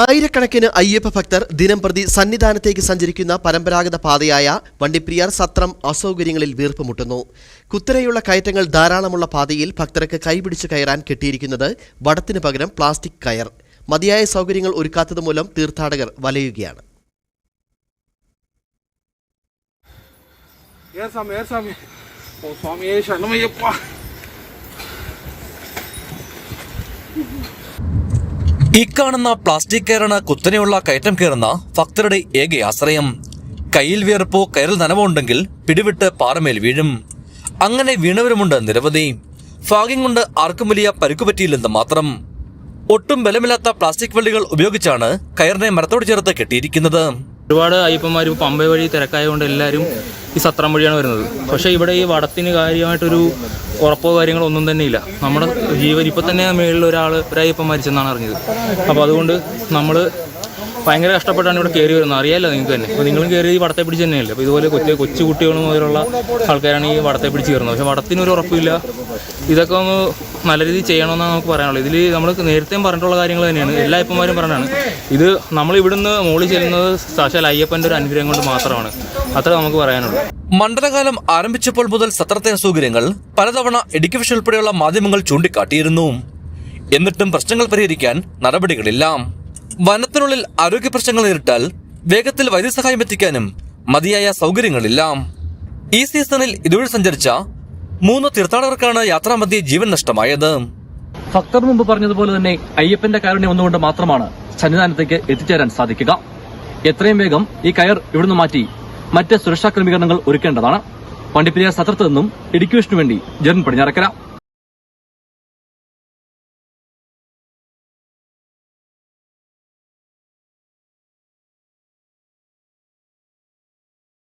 ആയിരക്കണക്കിന് അയ്യപ്പ ഭക്തർ ദിനം പ്രതി സന്നിധാനത്തേക്ക് സഞ്ചരിക്കുന്ന പരമ്പരാഗത പാതയായ വണ്ടിപ്രിയാർ സത്രം അസൗകര്യങ്ങളിൽ വീർപ്പുമുട്ടുന്നു കുത്തനെയുള്ള കയറ്റങ്ങൾ ധാരാളമുള്ള പാതയിൽ ഭക്തർക്ക് കൈപിടിച്ച് കയറാൻ കെട്ടിയിരിക്കുന്നത് വടത്തിന് പകരം പ്ലാസ്റ്റിക് കയർ. മതിയായ സൗകര്യങ്ങൾ ഒരുക്കാത്തതുമൂലം തീർത്ഥാടകർ വലയുകയാണ്. സ്വാമിയേ ശരണമയ്യപ്പ. ഇക്കാണുന്ന പ്ലാസ്റ്റിക് കയറാണ് കുത്തനെയുള്ള കയറ്റം കയറുന്ന ഭക്തരുടെ ഏക ആശ്രയം. കയ്യിൽ വിയർപ്പോ കയറിൽ നനവോ ഉണ്ടെങ്കിൽ പിടിവിട്ട് പാറമേൽ വീഴും. അങ്ങനെ വീണവരുമുണ്ട് നിരവധി. ഭാഗ്യം കൊണ്ട് ആർക്കും വലിയ പരുക്കു പറ്റിയില്ലെന്ന് മാത്രം. ഒട്ടും ബലമില്ലാത്ത പ്ലാസ്റ്റിക് വള്ളികൾ ഉപയോഗിച്ചാണ് കയറിനെ മരത്തോട് ചേർത്ത് കെട്ടിയിരിക്കുന്നത്. ഒരുപാട് അയ്യപ്പന്മാർ പമ്പ വഴി തിരക്കായതുകൊണ്ട് എല്ലാവരും ഈ സത്രം വഴിയാണ് വരുന്നത്. പക്ഷേ ഇവിടെ ഈ വടത്തിന് കാര്യമായിട്ടൊരു ഉറപ്പോ കാര്യങ്ങളോ ഒന്നും തന്നെ ഇല്ല. നമ്മുടെ ജീവൻ ഇപ്പം തന്നെ മേളിൽ ഒരാൾ ഒരു അയ്യപ്പൻ മരിച്ചെന്നാണ് അറിഞ്ഞത്. അപ്പോൾ അതുകൊണ്ട് നമ്മൾ ഭയങ്കര കഷ്ടപ്പെട്ടാണ് ഇവിടെ കയറി വരുന്നത്. അറിയാമല്ലോ നിങ്ങൾക്ക് തന്നെ. അപ്പോൾ നിങ്ങളും കയറി ഈ വടത്തെ പിടിച്ച് തന്നെയല്ലേ? അപ്പോൾ ഇതുപോലെ കൊച്ചു കൊച്ചു കുട്ടികൾ മുതലുള്ള ആൾക്കാരാണ് ഈ വടത്തെ പിടിച്ച് കയറുന്നത്. പക്ഷേ വടത്തിനൊരു ഉറപ്പില്ല. ഇതൊക്കെ ഒന്ന് നല്ല രീതിയിൽ ചെയ്യണമെന്നാണ് നമുക്ക് പറയാനുള്ളത്. ഇതിൽ നമ്മൾ നേരത്തെയും പറഞ്ഞിട്ടുള്ള കാര്യങ്ങൾ തന്നെയാണ്. എല്ലാ അയ്യപ്പന്മാരും പറഞ്ഞാണ് ഇത് നമ്മൾ ഇവിടുന്ന് മുകളിൽ ചെല്ലുന്നത് സാക്ഷാൽ അയ്യപ്പന്റെ ഒരു അനുഗ്രഹം കൊണ്ട് മാത്രമാണ്. അത്ര നമുക്ക് പറയാനുള്ളൂ. മണ്ഡലകാലം ആരംഭിച്ചപ്പോൾ മുതൽ സത്രത്തെ അസൗകര്യങ്ങൾ പലതവണ എഡ്യൂക്കേഷൻ ഉൾപ്പെടെയുള്ള മാധ്യമങ്ങൾ ചൂണ്ടിക്കാട്ടിയിരുന്നു. എന്നിട്ടും പ്രശ്നങ്ങൾ പരിഹരിക്കാൻ നടപടികളില്ല. വനത്തിനുള്ളിൽ ആരോഗ്യ പ്രശ്നങ്ങൾ നേരിട്ടാൽ വേഗത്തിൽ വൈദ്യസഹായം എത്തിക്കാനും മതിയായ സൗകര്യങ്ങളില്ല. ഈ സീസണിൽ ഇതുവഴി സഞ്ചരിച്ച മൂന്ന് തീർത്ഥാടകർക്കാണ് യാത്രാമധ്യേ ജീവൻ നഷ്ടമായത്. ഭക്തർ മുമ്പ് പറഞ്ഞതുപോലെ തന്നെ അയ്യപ്പന്റെ കാരുണ്യം ഒന്നുകൊണ്ട് മാത്രമാണ് സന്നിധാനത്തേക്ക് എത്തിച്ചേരാൻ സാധിക്കുക. എത്രയും വേഗം ഈ കയർ ഇവിടുന്ന് മാറ്റി മറ്റ് സുരക്ഷാ ക്രമീകരണങ്ങൾ ഒരുക്കേണ്ടതാണ്. വണ്ടിപ്പെരിയാർ സത്രത്തു നിന്നും ഇടുക്കി വിഷ്ണു വേണ്ടി ജെറിൻ പടിഞ്ഞാറക്കര.